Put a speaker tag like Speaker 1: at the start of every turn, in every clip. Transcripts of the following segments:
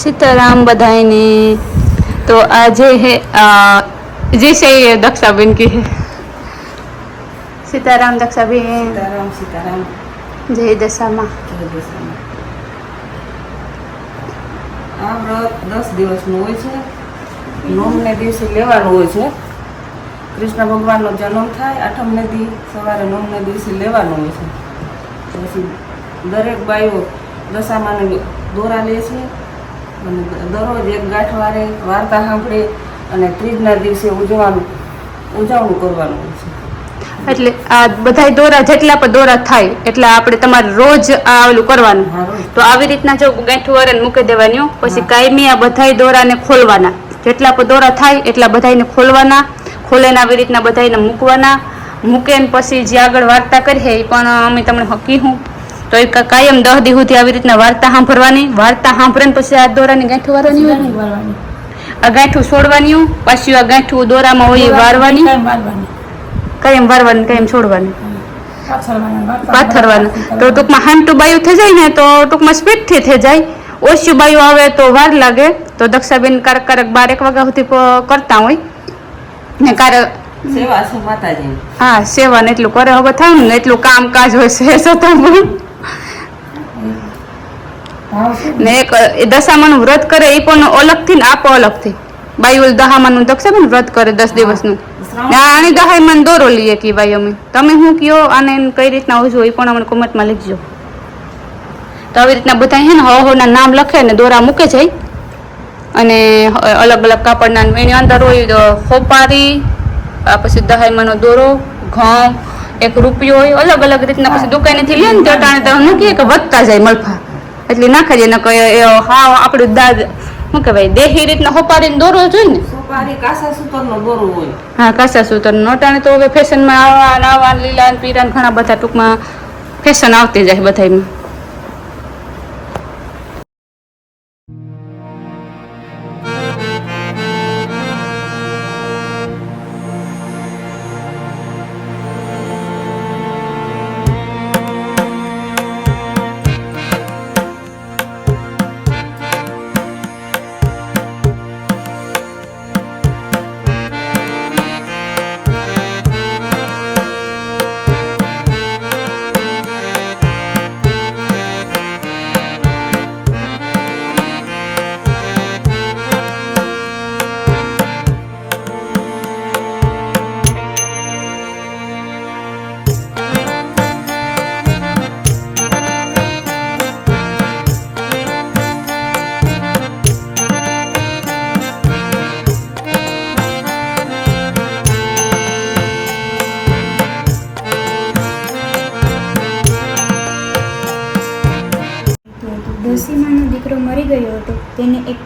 Speaker 1: સીતારામ બધાને તો આજે है अ, जैसे ये दक्षाबेन की है सीताराम दक्षाबेन
Speaker 2: સીતારામ સીતારામ
Speaker 1: જય દશામાં
Speaker 2: જય દશામાં. આ વ્રત દસ દિવસનું હોય છે નોમને દિવસે લેવાનું હોય છે કૃષ્ણ ભગવાનનો જન્મ થાય આઠમને દી સવારે નોમને દિવસે લેવાનું હોય છે પછી દરેક બાઈઓ દશામાને દોરા લે છે અને દરરોજ એક ગાંઠવારે વાર્તા સાંભળે અને ત્રીજના દિવસે ઉજવાનું ઉજવણું કરવાનું છે.
Speaker 1: એટલે આ બધાય દોરા જેટલા પણ દોરા થાય એટલે આપણે તમારે રોજ આ ઓલું કરવાનું. તો આવી રીતના જો ગાંઠું વારે મૂકી દેવાનું પછી કાયમી આ બધાય દોરાને ખોલવાના. જેટલા પણ દોરા થાય એટલા બધાયને ખોલવાના. ખોલેને આવી રીતના બધાયને મૂકવાના. મૂકે પછી જે આગળ વાર્તા કરીએ એ પણ અમે તમને કીધું તો એ કાયમ દહ દી સુધી આવી રીતના વાર્તા સાંભળવાની વાર્તા સાંભળીને પછી આ દોરાની ગાંઠું વારવાની હોય? આ ગાંઠું છોડવાની પાછી આ ગાંઠું દોરામાં હોય એ વારવાની? કાયમ વારવાની. કાયમ છોડવાની? પાથરવાનું તો ટૂંકમાં હાંટું બાયું થઈ જાય ને તો ટૂંકમાં સ્પીડથી થઈ જાય. ઓછું બાયું આવે તો વાર લાગે. તો દક્ષાબેન કારક કારક બાર એક વાગ્યા સુધી કરતા હોય. ને કારક
Speaker 2: સેવા
Speaker 1: હા સેવા ને એટલું કરે હવે થાય ને એટલું કામકાજ હોય છે છતાં પણ ને એક દશામાનું વ્રત કરે એ પણ અલગથી ને આપો અલગથી. બાયું દહામાનું દક્ષાબેન વ્રત કરે દસ દિવસનું. ને આની દહાઈમાં દોરો લઈએ કે ભાઈ અમે. તમે શું કયો, આને કઈ રીતના હોજો એ પણ અમને કોમેન્ટમાં લખજો. તો આવી રીતના બધા છે ને હો હોના નામ લખે ને દોરા મૂકે જાય. અને અલગ અલગ કાપડના એની અંદર હોય ખોપારી પછી દહાઈમાંનો દોરો, ઘઉં, એક રૂપિયો હોય, અલગ અલગ રીતના. પછી દુકાનેથી લે ને તો મૂકીએ કે વધતા જાય મલફા. એટલે નાખી દે ને કઈ હા આપણું દાદ શું કહેવાય દેહી રીતના હોપારીને દોરો જોઈએ ને? હા કાસા સૂતર નોટાને તો હવે ફેશનમાં આવા ને આવા લીલા પીરા ઘણા બધા ટૂંકમાં ફેશન આવતી જાય બધાયમાં.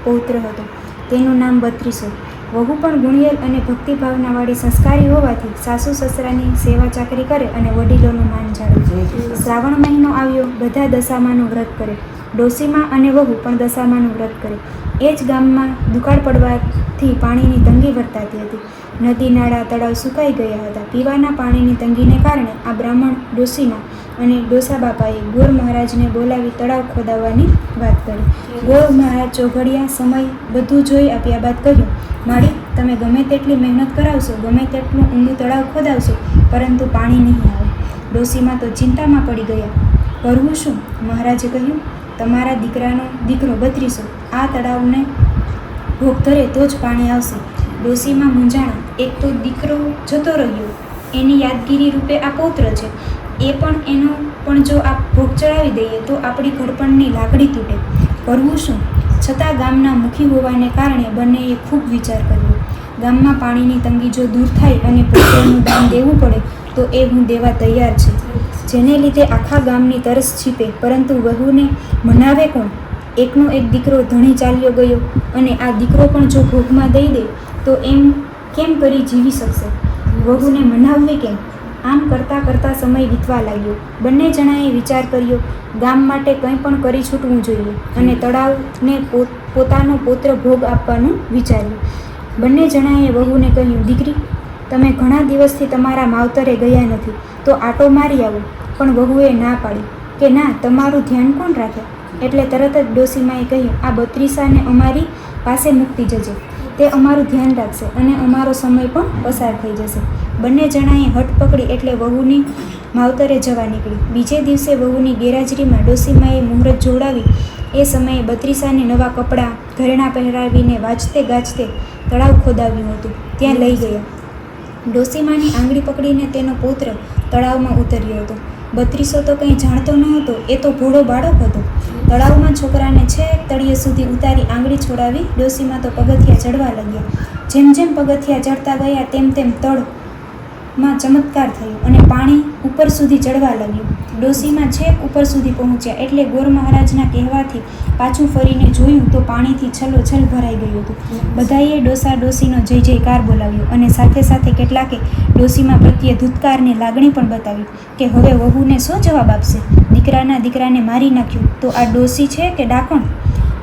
Speaker 3: પૌત્ર હતો. તેનું નામ બત્રીસો. વહુ પણ ગુણિયલ અને ભક્તિભાવનાવાળી સંસ્કારી હોવાથી સાસુ સસરાની સેવા ચાકરી કરે અને વડીલોનું માન જાળવે. શ્રાવણ મહિનો આવ્યો, બધા દશામાનું વ્રત કરે. ડોસીમાં અને વહુ પણ દશામાનું વ્રત કરે. એ જ ગામમાં દુકાળ પડવાથી પાણીની તંગી વર્તાતી હતી. નદી, નાળા, તળાવ સુકાઈ ગયા હતા. પીવાના પાણીની તંગીને કારણે આ બ્રાહ્મણ ડોસીમાં અને ડોસા બાપાએ ગોર મહારાજને બોલાવી તળાવ ખોદાવવાની વાત કરી. ગોર મહારાજ ચોઘડિયા સમય બધું જોઈ આપ્યા બાદ કહ્યું, માળી, તમે ગમે તેટલી મહેનત કરાવશો, ગમે તેટલું ઊંડું તળાવ ખોદાવશો, પરંતુ પાણી નહીં આવે. ડોસીમાં તો ચિંતામાં પડી ગયા. કરવું શું? મહારાજે કહ્યું, તમારા દીકરાનો દીકરો બત્રીસો, આ તળાવને ભોગ ધરે તો જ પાણી આવશે. ડોસીમાં મૂંઝાણા, એક તો દીકરો જતો રહ્યો, એની યાદગીરી રૂપે આ પૌત્ર છે. એ પણ એનો, પણ જો આ ભોગ ચડાવી દઈએ તો આપણી ઘડપણની લાકડી તૂટે. કરવું શું? છતાં ગામના મુખી હોવાને કારણે બંનેએ ખૂબ વિચાર કર્યો. ગામમાં પાણીની તંગી જો દૂર થાય અને પોતાનું દાન દેવું પડે, તો એ હું દેવા તૈયાર છે. જેને લીધે આખા ગામની તરસ છીપે, પરંતુ વહુને મનાવે કોણ? એકનો એક દીકરો ધણી ચાલ્યો ગયો અને આ દીકરો પણ જો ભોગમાં દઈ દે, તો એમ કેમ કરી જીવી શકશે? વહુને મનાવવી કેમ? આમ કરતાં કરતાં સમય વીતવા લાગ્યો. બંને જણાએ વિચાર કર્યો, ગામ માટે કંઈ પણ કરી છૂટવું જોઈએ અને તળાવને પોતાનો પોત્ર ભોગ આપવાનું વિચાર્યું. બંને જણાએ વહુને કહ્યું, દીકરી, તમે ઘણા દિવસથી તમારા માવતરે ગયા નથી, તો આટો મારી આવો. પણ વહુએ ના પાડી કે, ના, તમારું ધ્યાન કોણ રાખે? એટલે તરત જ ડોસીમાએ કહ્યું, આ બત્રીસાને અમારી પાસે મૂકતી જજે. તે અમારું ધ્યાન રાખશે અને અમારો સમય પણ પસાર થઈ જશે. બંને જણાએ હટ પકડી એટલે વહુની માવતરે જવા નીકળી. બીજે દિવસે વહુની ગેરહાજરીમાં ડોસીમાએ મુહૂર્ત જોડાવી. એ સમયે બત્રીસાને નવા કપડાં, ઘરેણાં પહેરાવીને વાંચતે ગાજતે તળાવ ખોદાવ્યું હતું. ત્યાં લઈ ગયા. ડોસીમાની આંગળી પકડીને તેનો પુત્ર તળાવમાં ઉતર્યો હતો. બત્રીસો તો કંઈ જાણતો ન હતો એ તો ભોળો બાળક હતો. તળાવમાં છોકરાને છેક તળિયે સુધી ઉતારી આંગળી છોડાવી ડોસીમાં તો પગથિયા ચડવા લાગ્યા. જેમ જેમ પગથિયા ચડતા ગયા, તેમ તેમ તળમાં ચમત્કાર થયો અને પાણી ઉપર સુધી ચડવા લાગ્યું. ડોસીમાં છેક ઉપર સુધી પહોંચ્યા એટલે ગોર મહારાજના કહેવાથી પાછું ફરીને જોયું તો પાણીથી છલોછલ ભરાઈ ગયું હતું. બધાએ ડોસા ડોસીનો જય જયકાર બોલાવ્યો અને સાથે સાથે કેટલાકે ડોસીમાં પ્રત્યે ધૂતકારની લાગણી પણ બતાવી કે હવે વહુને શું જવાબ આપશે? દીકરાના દીકરાને મારી નાખ્યું તો આ ડોસી છે કે ડાકણ?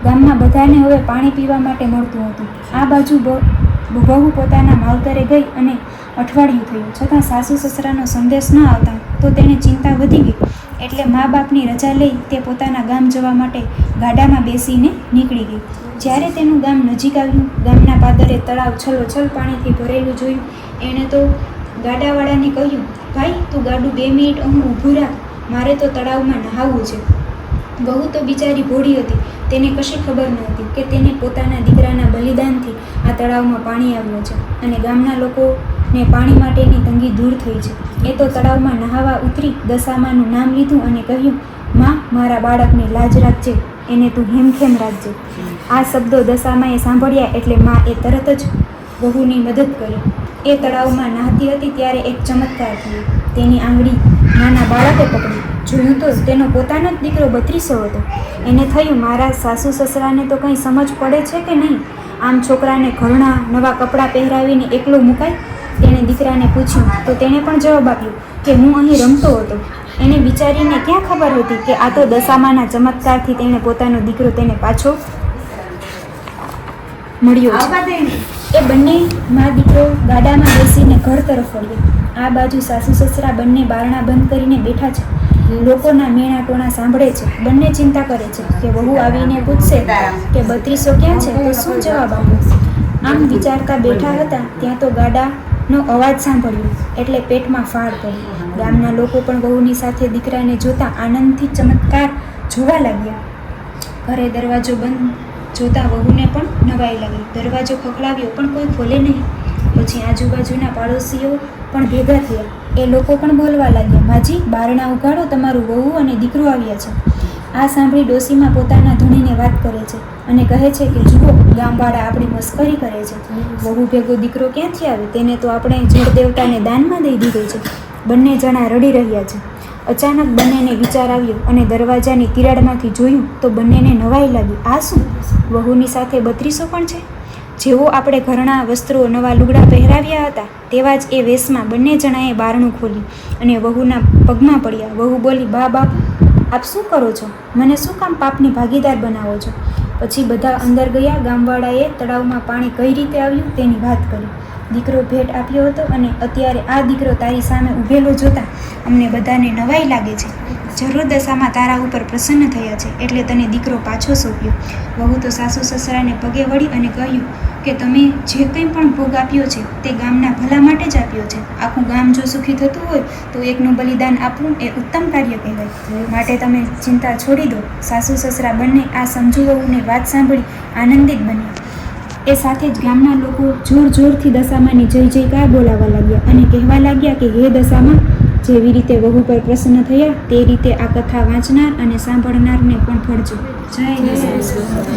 Speaker 3: ગામમાં બધાને હવે પાણી પીવા માટે મળતું હતું. આ બાજુ બહુ પોતાના માવતરે ગઈ અને અઠવાડિયું થયું. છતાં સાસુ સસરાનો સંદેશ ન આવતા તો તેને ચિંતા વધી ગઈ. એટલે મા બાપની રજા લઈ તે પોતાના ગામ જવા માટે ગાડામાં બેસીને નીકળી ગઈ. જ્યારે તેનું ગામ નજીક આવ્યું, ગામના પાદરે તળાવ છલોછલ પાણીથી ભરેલું જોયું. એણે તો ગાડાવાળાને કહ્યું, ભાઈ, તું ગાડું બે મિનિટ અહીં ઊભું રાખ. મારે તો તળાવમાં નહાવવું છે. બહુ તો બિચારી ભોળી હતી. તેને કશી ખબર ન હતી કે તેને પોતાના દીકરાના બલિદાનથી આ તળાવમાં પાણી આવ્યું છે. અને ગામના લોકોને પાણી માટેની તંગી દૂર થઈ છે. એ તો તળાવમાં નહાવા ઉતરી દશામાનું નામ લીધું અને કહ્યું, માં, મારા બાળકને લાજ રાખજે, એને તું હેમખેમ રાખજે. આ શબ્દો દશામાએ સાંભળ્યા એટલે માં એ તરત જ વહુની મદદ કરી. એ તળાવમાં નહાતી હતી ત્યારે એક ચમત્કાર થયો. તેની આંગળી નાના બાળકે પકડી. જોયું તો તેનો પોતાનો જ દીકરો બત્રીસો હતો. એને થયું, મારા સાસુ સસરાને તો કંઈ સમજ પડે છે કે નહીં? આમ છોકરાને ઘરણા નવા કપડાં પહેરાવીને એકલો મુકાય? તેણે દીકરાને પૂછ્યું તો તેણે પણ જવાબ આપ્યો કે હું અહીં રમતો હતો. એને વિચારીને ક્યાં ખબર હતી કે આ તો દશામાના ચમત્કારથી તેણે પોતાનો દીકરો તેને પાછો મળ્યો એ બંને મા દીકરો ગાડામાં બેસીને ઘર તરફ વળ્યા. આ બાજુ સાસુ સસરા બંને બારણા બંધ કરીને બેઠા છે. લોકોના મેણા ટોણા સાંભળે છે. બંને ચિંતા કરે છે કે વહુ આવીને પૂછશે કે બત્રીસો ક્યાં છે તો શું જવાબ આપો? આમ વિચારતા બેઠા હતા ત્યાં તો ગાડાનો અવાજ સાંભળ્યો, એટલે પેટમાં ફાળ પડી ગામના લોકો પણ વહુની સાથે દીકરાને જોતા આનંદથી ચમત્કાર જોવા લાગ્યા. ઘરે દરવાજો બંધ, જોતા વહુને પણ નવાઈ લાગી. દરવાજો ખખડાવ્યો, પણ કોઈ ખોલે નહીં. પછી આજુબાજુના પાડોશીઓ પણ ભેગા થયા. એ લોકો પણ બોલવા લાગ્યા, માજી, બારણા ઉગાડો તમારું વહુ અને દીકરો આવ્યા છે. આ સાંભળી ડોસીમાં પોતાના ધણીને વાત કરે છે અને કહે છે કે, જુઓ ગામવાળા આપણી મસ્કરી કરે છે. વહુ ભેગો દીકરો ક્યાંથી આવે? તેને તો આપણે જળ દેવતાને દાનમાં દઈ દીધો છે. બંને જણા રડી રહ્યા છે. અચાનક બંનેને વિચાર આવ્યો અને દરવાજાની તિરાડમાંથી જોયું તો બંનેને નવાઈ લાગી. આ શું? વહુની સાથે બત્રીસો પણ છે? જેવો આપણે ઘરણા વસ્ત્રો નવા લુગડા પહેરાવ્યા હતા, તેવા જ એ વેશમાં બંને જણાએ બારણું ખોલ્યું અને વહુના પગમાં પડ્યા. વહુ બોલી, બા, બાપ, આપ શું કરો છો? મને શું કામ પાપની ભાગીદાર બનાવો છો? પછી બધા અંદર ગયા, ગામવાળાએ તળાવમાં પાણી કઈ રીતે આવ્યું તેની વાત કરી. દીકરો ભેટ આપ્યો હતો અને અત્યારે આ દીકરો તારી સામે ઊભેલો જોતા અમને બધાને નવાઈ લાગે છે. જરૂર દશામાં તારા ઉપર પ્રસન્ન થયા છે, એટલે તને દીકરો પાછો સોંપ્યો. વહુ તો સાસુ સસરાને પગે વળી અને કહ્યું કે તમે જે કંઈ પણ ભોગ આપ્યો છે, તે ગામના ભલા માટે જ આપ્યો છે. આખું ગામ જો સુખી થતું હોય, તો એકનું બલિદાન આપવું એ ઉત્તમ કાર્ય કહેવાય. માટે તમે ચિંતા છોડી દો. સાસુ સસરા બંને આ સમજુ વહુની વાત સાંભળી આનંદિત બન્યા. એ સાથે જ ગામના લોકો જોર જોરથી દશામાની જય જયકાર બોલાવવા લાગ્યા અને કહેવા લાગ્યા કે, હે દશામાં, જેવી રીતે વહુ પર પ્રસન્ન થયા, તે રીતે આ કથા વાંચનાર અને સાંભળનારને પણ ફળજો જય દશામાં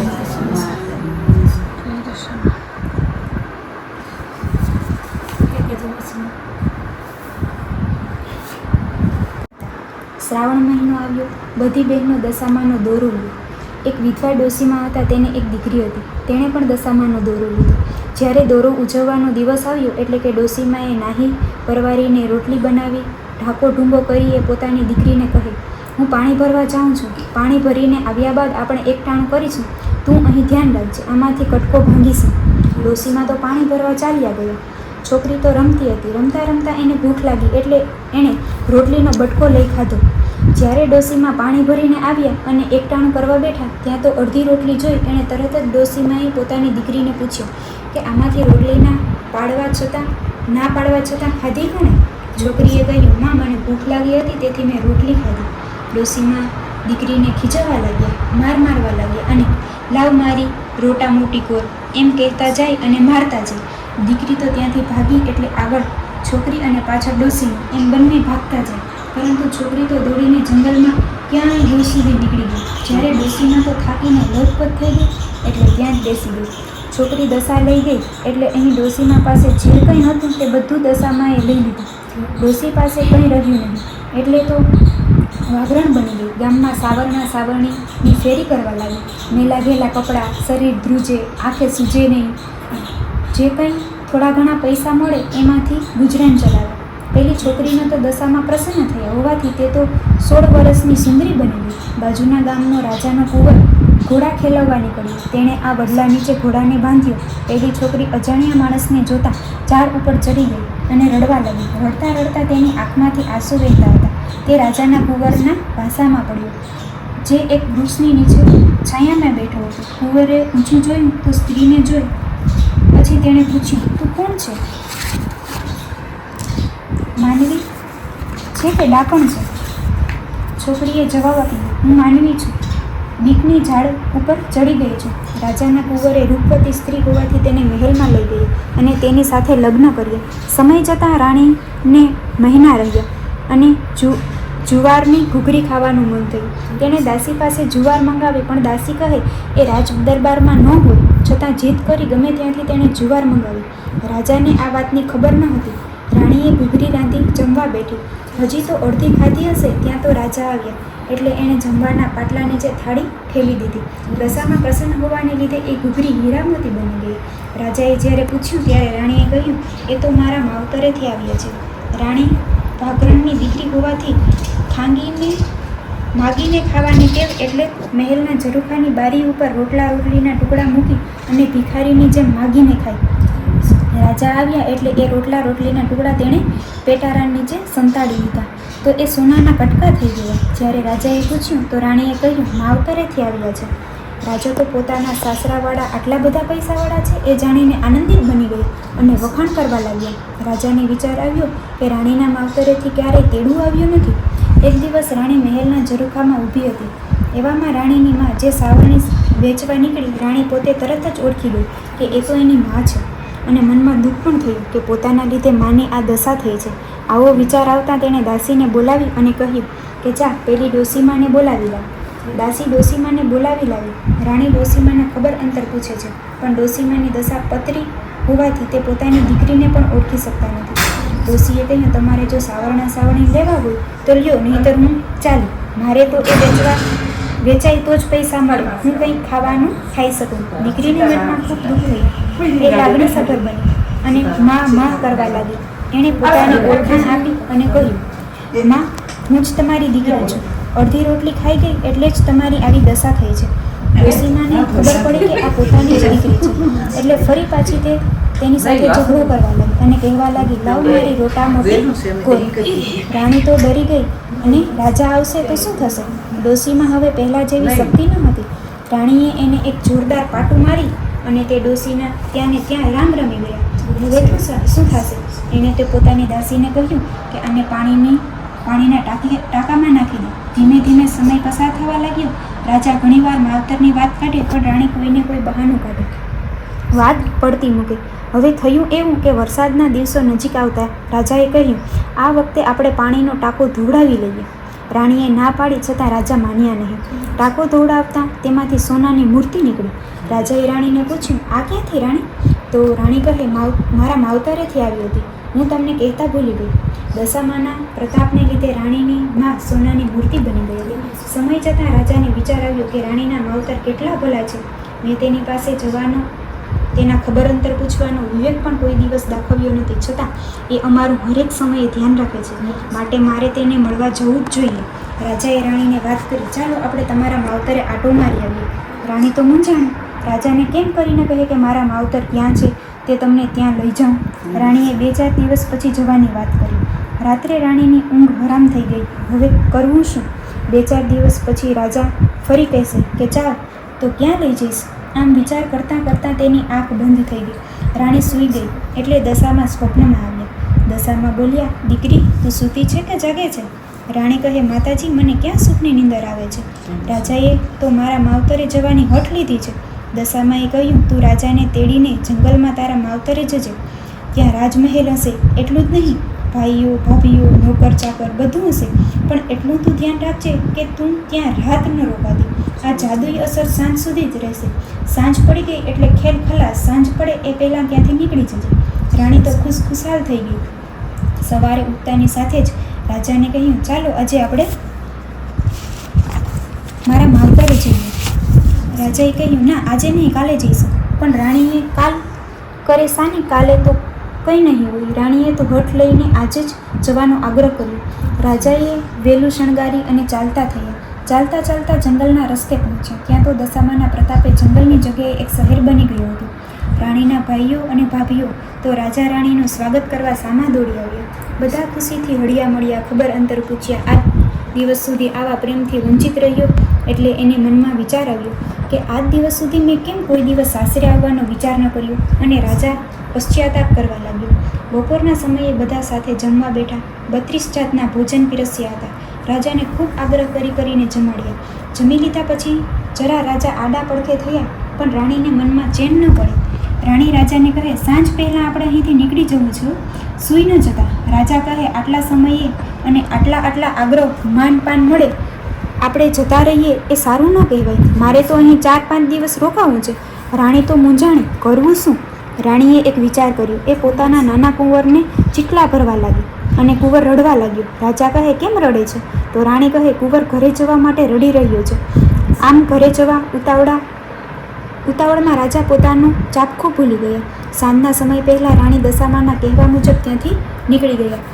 Speaker 3: શ્રાવણ મહિનો આવ્યો. બધી બહેનો દશામાનો દોરો લીધો એક વિધવા ડોસીમાં હતા તેને એક દીકરી હતી. તેણે પણ દશામાનો દોરો લીધો જ્યારે દોરો ઉજવવાનો દિવસ આવ્યો એટલે કે ડોસીમાએ નાહી, પરવારીને રોટલી બનાવી, ઢાકો ઢૂંબો કરી એ પોતાની દીકરીને કહે, હું પાણી ભરવા જાઉં છું. પાણી ભરીને આવ્યા બાદ આપણે એક ટાણું કરીશું. તું અહીં ધ્યાન રાખજે. આમાંથી કટકો ભાંગીશું. ડોસીમાં તો પાણી ભરવા ચાલ્યા ગયા. છોકરી તો રમતી હતી. રમતા રમતા એને ભૂખ લાગી એટલે એણે રોટલીનો બટકો લઈ ખાધો. જ્યારે ડોસીમાં પાણી ભરીને આવ્યા અને એકટાણું કરવા બેઠા, ત્યાં તો અડધી રોટલી જોઈ એણે તરત જ ડોસીમાએ પોતાની દીકરીને પૂછ્યું કે, આમાંથી રોટલીના પાડવા છતાં, ના પાડવા છતાં ખાધી કોને છોકરીએ કહ્યું, માં, મને ભૂખ લાગી હતી, તેથી મેં રોટલી ખાધી. ડોસીમાં દીકરીને ખીજાવા લાગ્યા, માર મારવા લાગ્યા અને, લાવ મારી રોટા મોટી કોર. એમ કહેતા જાય અને મારતા જાય. દીકરી તો ત્યાંથી ભાગી એટલે આગળ છોકરી અને પાછળ ડોસીમાં એમ બંને ભાગતા જાય. પરંતુ છોકરી તો દોડીને જંગલમાં ક્યાંય દૂર સુધી નીકળી ગઈ. જ્યારે ડોસીમાં તો થાકીને લોટપોટ થઈ ગઈ, એટલે ત્યાં જ બેસી ગઈ. છોકરી દશા લઈ ગઈ, એટલે અહીં ડોસીમા પાસે જે કંઈ હતું તે બધું દશામાં એ લઈ લીધું. ડોસી પાસે કંઈ રહ્યું નહીં. એટલે તો વાગરણ બની ગઈ ગામમાં સાવરણા સાવરણીની ફેરી કરવા લાગી. મેલા ગયેલા કપડાં, શરીર ધ્રુજે, આંખે સૂજે નહીં. જે કંઈ થોડા ઘણા પૈસા મળે એમાંથી ગુજરાન ચલાવે. પેલી છોકરીનો તો દશામાં પ્રસન્ન થયા. હોવાથી તે તો સોળ વર્ષની સુંદરી બની ગઈ. બાજુના ગામનો રાજાનો કુંવર ઘોડા ખેલવવા નીકળ્યો. તેણે આ વડલા નીચે ઘોડાને બાંધ્યો. પેલી છોકરી અજાણ્યા માણસને જોતા ઝાડ ઉપર ચડી ગઈ અને રડવા લાગી. રડતા રડતા તેની આંખમાંથી આંસુ વહેતા હતા. તે રાજાના કુંવરના ભાષામાં પડ્યો. જે એક વૃક્ષની નીચે છાયામાં બેઠો હતો. કુંવરે ઊંચું જોયું તો સ્ત્રીને જોઈ. પછી તેણે પૂછ્યું, તું કોણ છે? માનવી છે કે ડાકણ છે? છોકરીએ જવાબ આપ્યો, હું માનવી છું. બીકની ઝાડ ઉપર ચડી ગઈ છું. રાજાના કુંવરે રૂપવતી સ્ત્રી હોવાથી તેને મહેલમાં લઈ ગઈ અને તેની સાથે લગ્ન કર્યા. સમય જતાં રાણીને મહિના રહ્યા અને જુ, જુવારની ઘૂઘરી ખાવાનું મન થયું. તેણે દાસી પાસે જુવાર મંગાવી, પણ દાસી કહે, એ રાજ દરબારમાં ન હોય, છતાં જીદ કરી ગમે ત્યાંથી તેણે જુવાર મંગાવી. રાજાને આ વાતની ખબર ન હતી. રાણીએ ઘૂઘરી રાંધી જમવા બેઠી. હજી તો અડધી ખાધી હશે, ત્યાં તો રાજા આવ્યા. એટલે એણે જમવાના પાટલાને જે થાળી ઠેલી દીધી. રસામાં પ્રસન્ન હોવાને લીધે એ ઘૂઘરી હીરામતી બની ગઈ. રાજાએ જ્યારે પૂછ્યું, ત્યારે રાણીએ કહ્યું, એ તો મારા માવતરેથી આવ્યા છે. રાણી, ભાગરણની દીકરી હોવાથી ખાંગીને, માગીને ખાવાની ટેવ એટલે મહેલના ઝરૂખાની બારી ઉપર રોટલા રોટલીના ટુકડા મૂકી અને ભિખારીની જેમ માગીને ખાય. રાજા આવ્યા એટલે એ રોટલા રોટલીના ટુકડા તેણે પેટારા નીચે સંતાડી દીધા. તો એ સોનાના કટકા થઈ ગયા. જ્યારે રાજાએ પૂછ્યું, તો રાણીએ કહ્યું માવતરેથી આવ્યા છે. રાજા તો પોતાના સાસરાવાળા આટલા બધા પૈસાવાળા છે, એ જાણીને આનંદિત બની ગઈ અને વખાણ કરવા લાગ્યા. રાજાને વિચાર આવ્યો કે રાણીના માવતરેથી ક્યારેય તેડું આવ્યું નથી. એક દિવસ રાણી મહેલના ઝરૂખામાં ઊભી હતી. એવામાં રાણીની માં જે સાવરણી વેચવા નીકળી, રાણી પોતે તરત જ ઓળખી ગઈ કે એ તો એની માં છે. અને મનમાં દુઃખ પણ થયું કે પોતાના લીધે માની આ દશા થઈ છે. આવો વિચાર આવતા તેણે દાસીને બોલાવી અને કહ્યું કે, જા, પેલી ડોસીમાને બોલાવી લાવ દાસી ડોસીમાને બોલાવી લાવી. રાણી ડોસીમાને ખબર અંતર પૂછે છે, પણ ડોસીમાની દશા પતરી હોવાથી તે પોતાની દીકરીને પણ ઓળખી શકતા નથી. ડોસીએ કહ્યું, તમારે જો સાવરણા સાવરણી લેવા હોય તો લ્યો, નહીંતર હું ચાલી. મારે તો એ વેચવા વેચાય તો જ પૈસા મળે. હું કંઈક ખાવાનું ખાઈ શકું. દીકરીને મનમાં ખૂબ દુઃખ થયું એ લાગણી સભર બની. અને માં માં કરવા લાગી. એણે પોતાની ઓળખાણ આપી અને કહ્યું માં હું જ તમારી દીકરી છું. અડધી રોટલી ખાઈ ગઈ એટલે જ તમારી આવી દશા થઈ છે. ડોસીમાને ખબર પડી કે આ પોતાની જ દીકરી છે. એટલે ફરી પાછી તે તેની સાથે ઝઘડો કરવા લાગી અને કહેવા લાગી લાવ મારી રોટા મોટી રાણી તો ડરી ગઈ અને રાજા આવશે તો શું થશે? ડોસીમાં હવે પહેલાં જેવી શક્તિ ન હતી. રાણીએ એને એક જોરદાર પાટું મારી અને તે ડોસીના ત્યાં ને ત્યાં રામ રમી ગયા. હવે શું થશે? એણે તે પોતાની દાસીને કહ્યું કે આને પાણીની પાણીના ટાંકી ટાંકામાં નાખી દે. ધીમે ધીમે સમય પસાર થવા લાગ્યો. રાજા ઘણીવાર માવતરની વાત કાઢે પણ રાણી કોઈને કોઈ બહાનું કાઢે. વાત પડતી મૂકે. હવે થયું એવું કે વરસાદના દિવસો નજીક આવતા રાજાએ કહ્યું આ વખતે આપણે પાણીનો ટાંકો ધોવડાવી લઈએ. રાણીએ ના પાડી છતાં રાજા માન્યા નહીં. ટાંકો દોડાવતા તેમાંથી સોનાની મૂર્તિ નીકળી. રાજાએ રાણીને પૂછ્યું, આ ક્યાંથી રાણી? તો રાણી કહે મારા માવતરેથી આવી હતી. હું તમને કહેતા ભૂલી ગઈ. દશામાના પ્રતાપને લીધે રાણીની માં સોનાની મૂર્તિ બની હતી. સમય જતાં રાજાને વિચાર આવ્યો કે રાણીના માવતર કેટલા ભલા છે. મેં તેની પાસે જવાનો તેના ખબર અંતર પૂછવાનો વિવેક પણ કોઈ દિવસ દાખવ્યો નથી. છતાં, એ અમારું હરેક સમયે ધ્યાન રાખે છે. માટે મારે તેને મળવા જવું જ જોઈએ. રાજાએ રાણીને વાત કરી, ચાલો, આપણે તમારા માવતરે આટો મારી આવીએ. રાણી તો મૂંઝાણ. રાજાને કેમ કરીને કહે કે મારા માવતર ક્યાં છે તે તમને ત્યાં લઈ જાઉં? રાણીએ બે ચાર દિવસ પછી જવાની વાત કરી. રાત્રે રાણીની ઊંઘ હરામ થઈ ગઈ. હવે કરવું શું? બે ચાર દિવસ પછી રાજા ફરી કહેશે કે, ચાલ, તો ક્યાં લઈ જઈશ? આમ વિચાર કરતાં કરતાં તેની આંખ બંધ થઈ ગઈ. રાણી સૂઈ ગઈ એટલે દશામાં સ્વપ્નમાં આવ્યા. દશામાં બોલ્યા, દીકરી, તું સૂતી છે કે જાગે છે? રાણી કહે, માતાજી, મને ક્યાં સુખની નીંદર આવે છે? રાજાએ તો મારા માવતરે જવાની હઠ લીધી છે. દશામાએ કહ્યું, તું રાજાને તેડીને જંગલમાં તારા માવતરે જજે. ત્યાં રાજમહેલ હશે, એટલું જ નહીં. ભાઈઓ, ભાભીઓ, નોકર, ચાકર બધું હશે. પણ એટલું તું ધ્યાન રાખજે કે તું ત્યાં રાત ન રોકા દે આ જાદુઈ અસર સાંજ સુધી જ રહેશે. સાંજ પડી ગઈ એટલે ખેલ ખલાસ સાંજ પડે એ પહેલાં ક્યાંથી નીકળી જજે. રાણી તો ખુશખુશાલ થઈ ગઈ. સવારે ઉઠતાની સાથે જ રાજાને કહ્યું, ચાલો, આજે આપણે મારા માવતરે જઈએ. રાજાએ કહ્યું, ના, આજે નહીં, કાલે જઈશું. પણ રાણીએ કાલ કરે સાની કાલે તો કંઈ નહીં હોય. રાણીએ તો હઠ લઈને આજે જ જવાનો આગ્રહ કર્યો. રાજાએ વેલું શણગારી અને ચાલતા થયા. ચાલતા ચાલતા જંગલના રસ્તે પહોંચ્યા. ત્યાં તો દશામાના પ્રતાપે જંગલની જગ્યાએ એક શહેર બની ગયું હતું. રાણીના ભાઈઓ અને ભાભીઓ તો રાજા રાણીનું સ્વાગત કરવા સામા દોડી આવ્યા. બધા ખુશીથી હળિયા મળ્યા, ખબર અંતર પૂછ્યા, આ દિવસ સુધી આવા પ્રેમથી વંચિત રહ્યો? એટલે એને મનમાં વિચાર આવ્યો કે આ દિવસ સુધી મેં કેમ કોઈ દિવસ સાસરે આવવાનો વિચાર ન કર્યો? અને રાજા પશ્ચાતાપ કરવા લાગ્યો. બપોરના સમયે બધા સાથે જમવા બેઠા, બત્રીસ જાતના ભોજન પીરસ્યા હતા. રાજાને ખૂબ આગ્રહ કરી કરીને જમાડ્યા. જમી લીધા પછી જરા રાજા આડા પડખે થયા, પણ રાણીને મનમાં ચેન ન પડે. રાણી રાજાને કહે, સાંજ પહેલાં આપણે અહીંથી નીકળી જવું છું. સૂઈ ન જતા. રાજા કહે, આટલા સમયે અને આટલા આટલા આગ્રહ માન પાન મળે. આપણે જતા રહીએ એ સારું ન કહેવાય. મારે તો અહીં ચાર પાંચ દિવસ રોકાવું છે. રાણી તો મૂંઝાણી, કરવું શું? રાણીએ એક વિચાર કર્યો. એ પોતાના નાના કુંવરને ચીટલા ભરવા લાગી. અને કુંવર રડવા લાગ્યો. રાજા કહે, કેમ રડે છે તો રાણી કહે, કુંવર ઘરે જવા માટે રડી રહ્યો છે. આમ ઘરે જવા ઉતાવળા, ઉતાવળમાં રાજા પોતાનો ચાપખો ભૂલી ગયા. સાંજના સમય પહેલાં રાણી દશામાના કહેવા મુજબ ત્યાંથી નીકળી ગયા.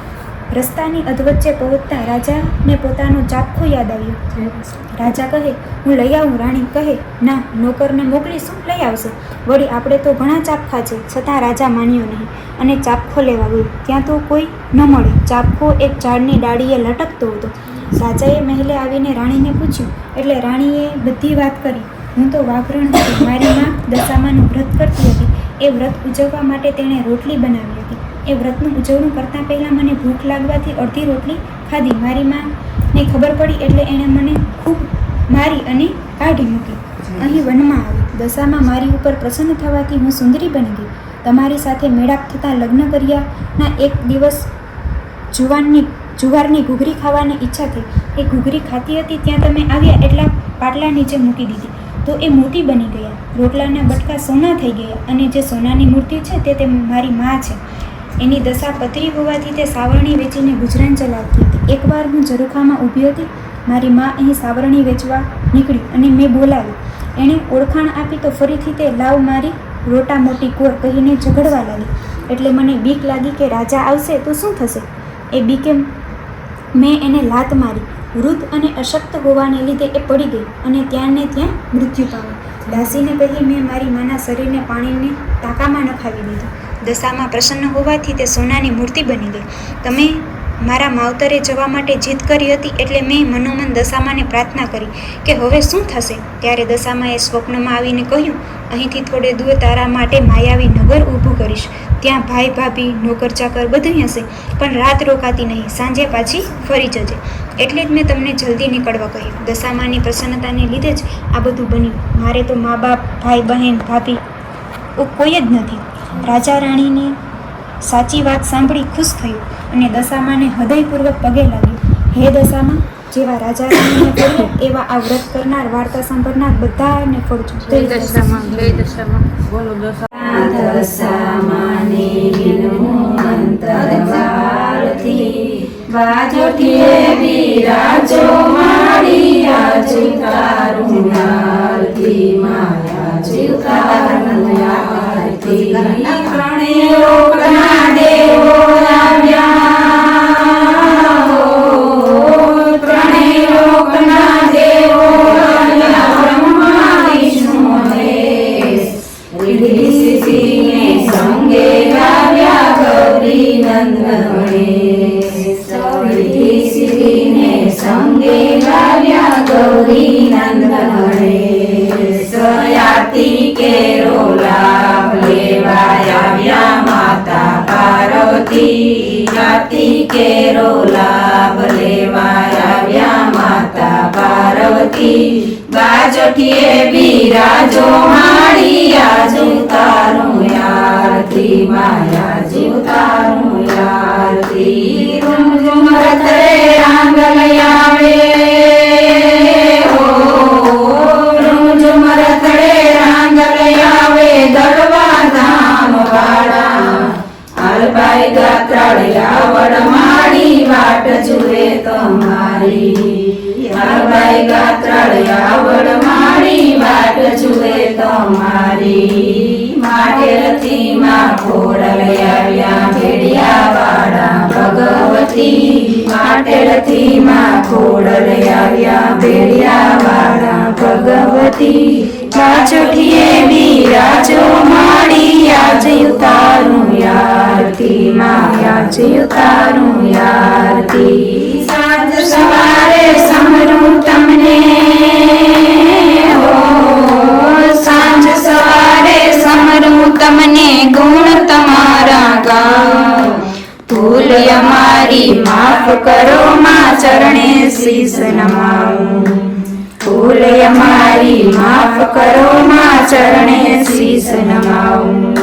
Speaker 3: રસ્તાની અધવચ્ચે પહોંચતા રાજાને પોતાનો ચાપખો યાદ આવ્યો. રાજા કહે, હું લઈ આવું. રાણી કહે, ના, નોકરને મોકલીશું લઈ આવશે. વળી આપણે તો ઘણા ચાપખા છે, છતાં રાજા માન્યો નહીં. અને ચાપખો લેવા ગયો. ત્યાં તો કોઈ ન મળે. ચાપખો એક ઝાડની ડાળીએ લટકતો હતો. રાજાએ મહેલે આવીને રાણીને પૂછ્યું, એટલે રાણીએ બધી વાત કરી? હું તો વાઘરણ મારી માં દશામાનું વ્રત કરતી હતી. એ વ્રત ઉજવવા માટે તેણે રોટલી બનાવી હતી. એ વ્રતનું ઉજવણું કરતાં પહેલાં મને ભૂખ લાગવાથી અડધી રોટલી ખાધી. મારી માને ખબર પડી એટલે એણે મને ખૂબ મારી અને કાઢી મૂકી. અહીં વનમાં આવી. દશામાં મારી ઉપર પ્રસન્ન થવાથી હું સુંદરી બની ગઈ. તમારી સાથે મેળાપ થતાં લગ્ન કર્યાના એક દિવસ જુવાનની, જુવારની ઘૂઘરી ખાવાની ઈચ્છા થઈ. એ ઘૂઘરી ખાતી હતી ત્યાં તમે આવ્યા એટલા પાટલા નીચે મૂકી દીધી. તો એ મોટી બની ગયા. રોટલાના બટકા સોના થઈ ગયા અને જે સોનાની મૂર્તિ છે તે મારી મા છે. એની દશા પથરી હોવાથી તે સાવરણી વેચીને ગુજરાન ચલાવતી હતી. એકવાર હું ઝરૂખામાં ઊભી હતી, મારી મા અહીં સાવરણી વેચવા નીકળી અને મેં બોલાવી એણે ઓળખાણ આપી તો ફરીથી તે લાવ મારી રોટા મોટી કોર કહીને ઝઘડવા લાગી. એટલે મને બીક લાગી કે રાજા આવશે તો શું થશે? એ બીકે મેં એને લાત મારી. વૃદ્ધ અને અશક્ત હોવાને લીધે એ પડી ગઈ અને ત્યાં ને ત્યાં મૃત્યુ પામ્યું. દાસીને કહી મેં મારી માના શરીરને પાણીને ટાંકામાં નખાવી દીધું. દશામાં પ્રસન્ન હોવાથી તે સોનાની મૂર્તિ બની ગઈ. તમે મારા માવતરે જવા માટે જીદ કરી હતી એટલે મેં મનોમન દશામાને પ્રાર્થના કરી કે હવે શું થશે? ત્યારે દશામાએ સ્વપ્નમાં આવીને કહ્યું, અહીંથી થોડે દૂર તારા માટે માયાવી નગર ઊભું કરીશ. ત્યાં ભાઈ, ભાભી, નોકર, ચાકર બધું હશે, પણ રાત રોકાતી નહીં, સાંજે પાછી ફરી જજે. એટલે જ મેં તમને જલ્દી નીકળવા કહ્યું. દશામાની પ્રસન્નતાને લીધે જ આ બધું બન્યું. મારે તો મા બાપ, ભાઈ, બહેન, ભાભી કોઈ જ નથી. રાજા રાણીને સાચી વાત સાંભળી ખુશ થયું અને દશામાને હૃદયપૂર્વક પગે લાગ્યું. હે દશામાં, જેવા રાજા રાણીને ફળ્યા એવા આ વ્રત કરનાર, વાર્તા સાંભળનાર બધાને ફળજો.
Speaker 1: જય દશામાં જય દશામાં.
Speaker 2: બોલો દશા
Speaker 4: સંગે લાવ્યા ભગવતી માટેરથી માં ખોડલ આવ્યા ભેડિયા વાળા ભગવતી બાજુઠીએ બિરાજો માળી, આજે ઉતારું યારતી માં આજે ઉતારું યારતી સાંજ સવારે સમરું તમને. સાંજ સવારે સમરું તમને. ગુણ તમારા ગાઉં ભૂલ અમારી માફ કરો માં ચરણે શીશ નમાવું ભૂલ અમારી માફ કરો માં ચરણે શીશ નમાવું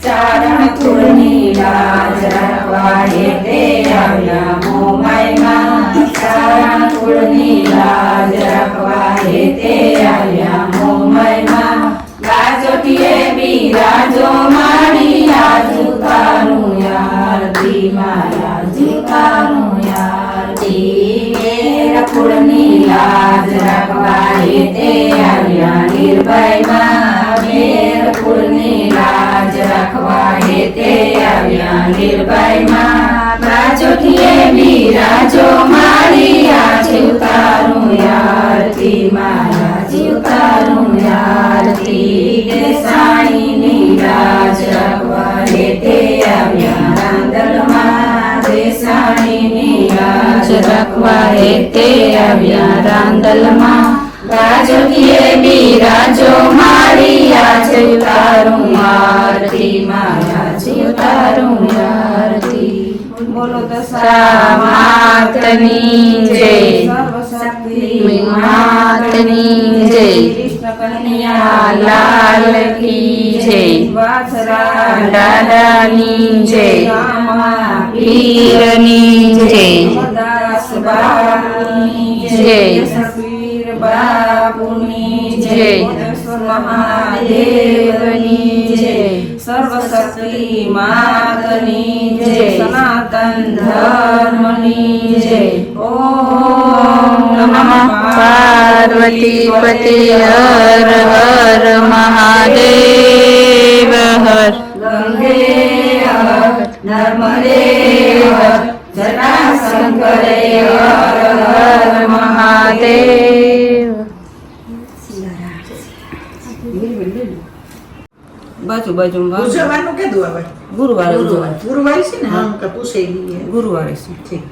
Speaker 4: ચારણ ફૂલની લાજ રાખવા હેતે આવ્યા મોમાઈમાં ચારણ ફૂલની લાજ રાખવા હેતે આવ્યા મોમાઈમાં ગાજોટીએ બિરાજો માણી આજુ તારું યારતી માયા જીતાનું યારતી મેરા ફૂલની લાજ રાખવા હેતે આવ્યા નિર્ભયમાં મેર ફૂલની લાજ રાખવા હેતે આવ્યા નિર્ભયમાં બાજોઠીએ બિરાજો મારી આજે ઉતારું યારતી માયા જીવતારું યારતી દેસાણીની લાજ હે તે આવ્યા રાંદલમાં. બાજોટીએ બિરાજો મારી આજે ઉતારું આરતી માયા જીવતારું યારતી
Speaker 2: બોલો
Speaker 4: દશા માતની જય
Speaker 2: સર્વશક્તિ
Speaker 4: માતની જય. લાલ કી જય દાદાની જય પીરની જય.
Speaker 2: બાપુની
Speaker 4: જય.
Speaker 2: સફીર બાપુની
Speaker 4: જય.
Speaker 2: મહાદેવની જય સર્વશક્તિ માતની જય સનાતન ધર્મની જય ઓમ
Speaker 4: નમઃ પાર્વતી પતિ હર હર મહાદેવ
Speaker 2: બાજુ
Speaker 5: પૂછવાનું કીધું હવે
Speaker 2: ગુરુવારે
Speaker 5: ગુરુવાર. ગુરુવાર છે ને? હા. કે પૂછાઈ ગઈ
Speaker 2: ગુરુવારે છે.
Speaker 5: ઠીક.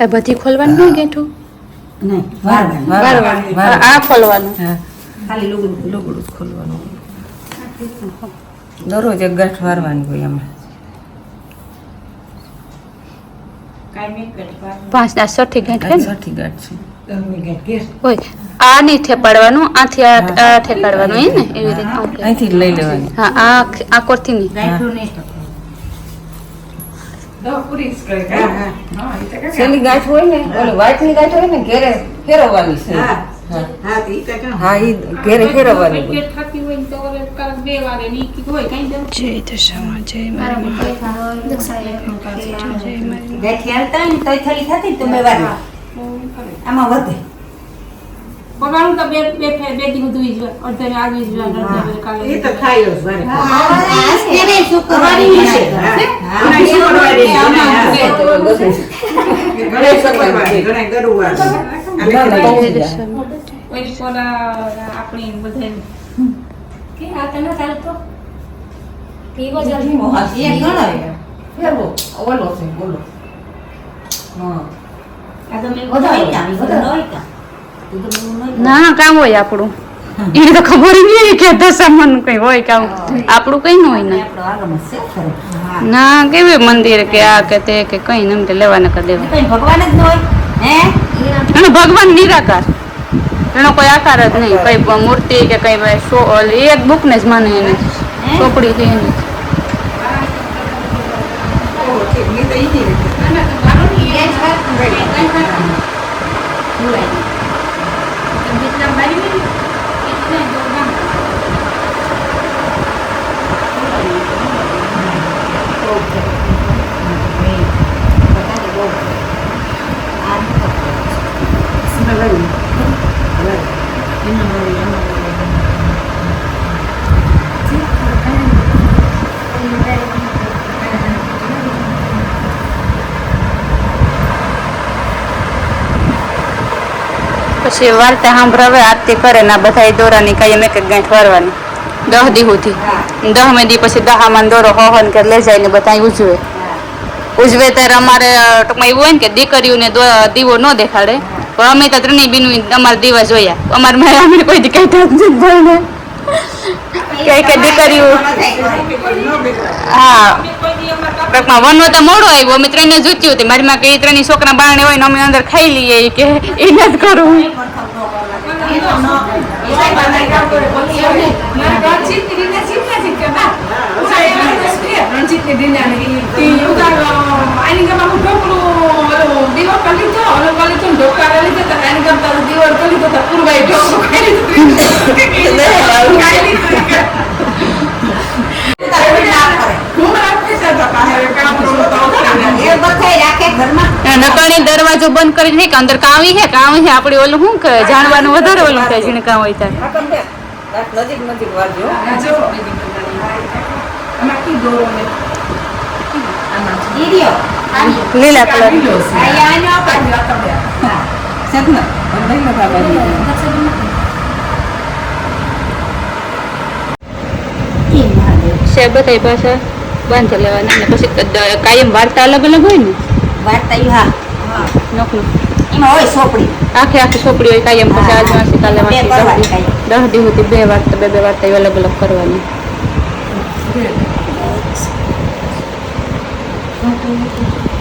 Speaker 1: આ બધી ખોલવાનું નહીં ગેઠું?
Speaker 2: નહીં વારવાનું.
Speaker 1: વારવાનું. આ ખોલવાનું.
Speaker 2: હા.
Speaker 5: ખાલી લુગડું
Speaker 2: લુગડું ખોલવાનું. દરરોજ એક ગાંઠ વારવાની હોય એમાં
Speaker 1: પાંચ છઠ્ઠી ગાંઠ ને?
Speaker 2: છઠ્ઠી ગાંઠ છે.
Speaker 5: ઘેર
Speaker 1: આ નહીં ઠેપાડવાનું આથી આ ઠેકાડવાનું એ ને? એવી રીતે.
Speaker 2: અહીંથી લઈ લેવાની.
Speaker 1: હા આ આ કોરથી નહીં.
Speaker 5: હા. હા હા. એ તો કાકા.
Speaker 2: છેલ્લી ગાંઠ હોય ને? ઓલી વાટની ગાંઠ હોય ને ઘેરે ફેરવવાની છે.
Speaker 5: હા.
Speaker 2: હા.
Speaker 5: હા તો ઈ તો કાં.
Speaker 2: હા ઈ ઘેરે ફેરવવાની હોય.
Speaker 1: જય દશામાં જય મારી
Speaker 6: ગાંઠી આવતા હોય ને તોય થલી થતી ને તો બે વાર. આમાં વધે.
Speaker 7: પગારું તો બે બે બે દી બધું ઈ અડધે ને આજે જ અડધે કાલે
Speaker 5: એ તો. થાય જ વારે.
Speaker 6: શુક્રવારે
Speaker 5: હા. શુક્રવારે શુક્રવારે, ગુરુવારે. અને
Speaker 7: આપણી બધે
Speaker 6: કે આ તને ચાલતો એ
Speaker 2: ફેરવો. ઓલો છે ઓલો.
Speaker 1: ના કામ હોય આપણું. એ તો ખબર નહીં કે દશામાં કઈ હોય કામ આપણું કઈ ન હોય ને. ના કેવી મંદિર કે આ કે તે કે કઈ નમ તે લેવાના કરી દેવા
Speaker 6: ભગવાન જ ન હોય
Speaker 1: ભગવાન નિરાકાર. એનો કોઈ આકાર જ નહીં કઈ મૂર્તિ કે કઈ ભાઈ એક બુક ને જ માને એને. ચોપડી છે એની.
Speaker 2: ઓલો છે નહીં તો ઈજી રીતે
Speaker 1: પછી વાર્તા સાંભળાવે આરતી કરે ને આ બધા દોરાની કાંઈ એક એક ગાંઠ વારવાની. દહ દી સુધી. દહ મે દી પછી દહામાં દોરો હોહન કે લઈ જાય ને બધા ઉજવે. ઉજવે ત્યારે અમારે ટૂંકમાં એવું હોય ને કે દીકરીઓને દીવો ન દેખાડે. પણ અમે તો ત્રણેય બીનું અમારા દીવા જોયા. અમારે મેં અમે કોઈ દી નથી ભાઈને. કઈ કે દીકરીઓ હા. ટૂંકમાં વનવો તો મોડો આવ્યો. અમે ત્રણે જૂત્યું હતું. મારી માં કે ત્રણની છોકરા બારણે હોય ને અમે અંદર ખાઈ લઈએ. કે એ નથી ખાઈ
Speaker 6: એ ઘરમાં?
Speaker 1: નકળી દરવાજો બંધ કરી નહીં કે અંદર કાવી છે કાવી છે આપણે ઓલું શું કે જાણવાનું વધારે ઓલું હોય ત્યારે.
Speaker 2: આ કમ નજીક નજીક વાળજો
Speaker 1: લીલા કલર છે બધા પાછા બંધ લેવાના ને પછી કાયમ વાર્તા અલગ અલગ હોય ને?
Speaker 6: વાર્તા ઈ હા.
Speaker 1: નોકનું
Speaker 6: એમાં હોય સોપડી.
Speaker 1: આખી આખી છોકરી હોય કાયમ પછી આજ વાંચી કાલે
Speaker 6: બે
Speaker 1: વાંચી
Speaker 6: કરવાની
Speaker 1: દહ દી- દહ દી સુધી બે વાર્તા બે બે વાર્તા અલગ અલગ કરવાની.
Speaker 6: સોપડી